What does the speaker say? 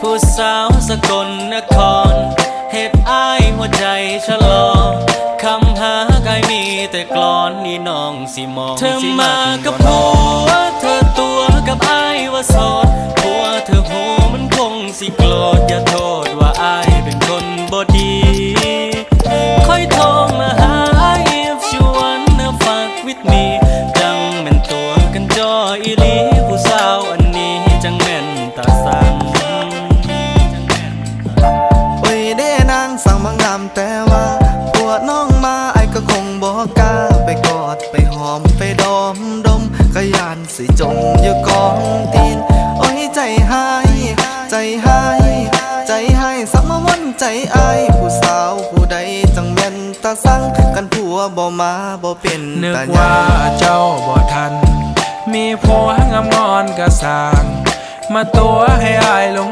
ผู้สาวสกลนครเหตุอ้ายหัวใจชะลอ คำหากายมีแต่กลอนนี่น้องสิมองเธอมากับผัวเธอตัวกับอ้ายว่าโสดผัวเธอหูมันคงสิโกรธอย่าโทษว่าอ้ายเป็นคนบ่ดีค่อยโทรมาหา if you wanna fuck with me จังแม่นตัวกันจออีลีผู้สาว สั่งบางงามแต่ว่าผัวน้องมาไอ้ก็คงบอกกล้าไปกอดไปหอมไปดอมดมก็ยานสิจมอยู่กองตีน โอ้ยใจหาย ใจหาย ใจหายสัมวันใจอายผู้สาวผู้ใดจังแม่นตาสั่งกันผัวบ่มาบ่เป็นนึกว่าเจ้าบ่ทัน มีผัวงามงอนกระสาง มาตัวให้อายลง